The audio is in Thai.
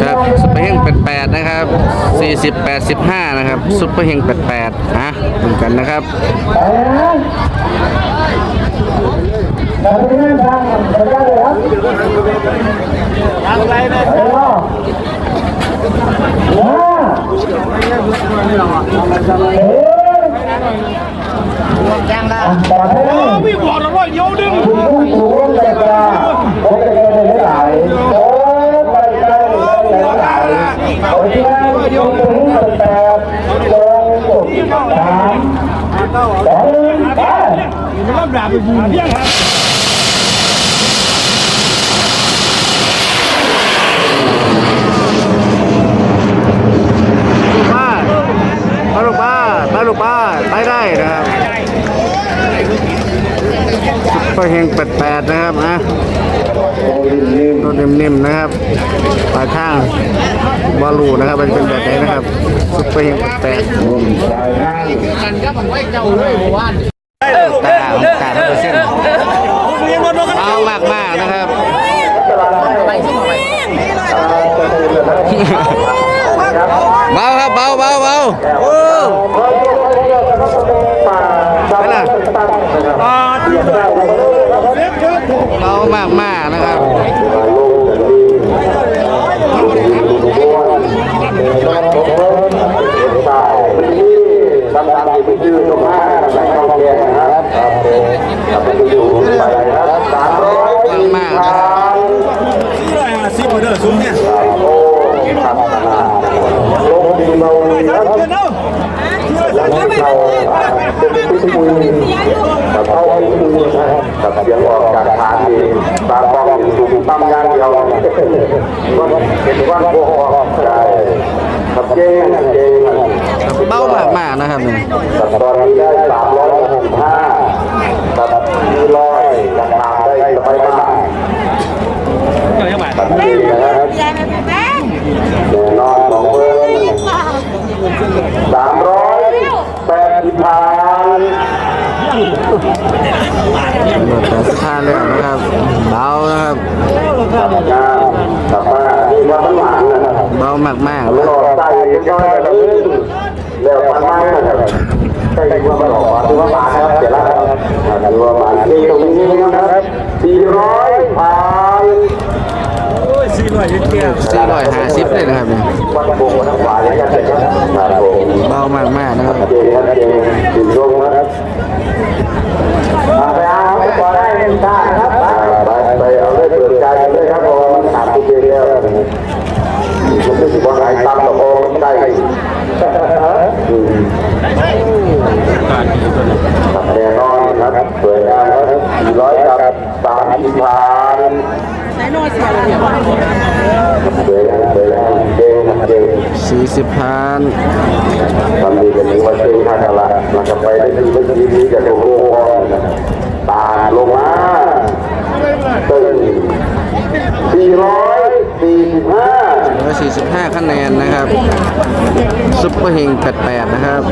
ครับซุปเปอร์เฮง88 นะครับ 40 85 นะครับซุปเปอร์เฮง88อะเหมือนกันนะครับมาที่นั่นทางไรเนี่ยเฮ้ยว้าวเฮ้ยยังละต่อให้พี่บอกแล้วว่าโยอะดึงแต่กลาโอ้ยได้ได้หลายโอ้ยได้ได้ได้หลายโอ้ย ที่นั่นโยดึงแปดลงสุดสามสองไปบ้านบ้านลูกบ้านบ้านลูกบ้านไปได้นะครับซุปเปอร์เฮง88นะครับอะรถนิ่มๆนะครับปลายทาง บอลูนะครับมันเป็นแบบไหนนะครับซุปเปอร์เฮง88ตาตาเปอร์เซ็นต์เอามากมากๆนะครับเบาครับเบาเบาเบา ทำตามที่ชื่อตรงหน้าในกองแกนะครับครับไปอยู่ไปครับสามร้อยสี่พันซิปเดอร์ซุ้มเนี่ยโอ้ครับลงดินเราครับลงเราเป็นผู้คุยกับเขาคุยนะครับเสียงออกจากฐานเองตามกองถูกตั้งยางเดียวเป็นวันโกหกใช่ครับเจ๊งเจ๊ง เบามากมากๆนะครับนี่ ตัดตอนนี้ได้สามร้อยหกห้าตัดสี่ร้อยราคาได้สบายมากตัดที่นะครับแน่นอนสองเบอร์สามร้อยแปดสิบพัน รถแต่สะพานแล้วนะครับเบานะครับตัดงานตัดมาที่วัดหวานนะครับเบามากมากแล้วแล้วมันมากครับใกล้ว่ามันออกมาที่ว่ามาครับเสร็จแล้วครับที่ว่ามาที่ตรงนี้นะครับสี่ร้อยพันสี่ร้อยเจ็ดสี่ร้อยห้าสิบเลยนะครับนี่วัดโบว์ทั้งหลายเบครับผมเบามากมากๆนะครับ ผมไม่คิดว่าไงตามตะโกนได้แน่นอนครับเปิดงานครับสี่ร้อยกับสามสิบพันเปิดงานเปิดงานเจนะเจสี่สิบพันทำดีกันนี้วันเป็นข้าละมันจะไปได้ดีไม่ดีดีจะลงโลก 145 คะแนนนะครับซุปเปอร์เฮงแปดแปดนะครับ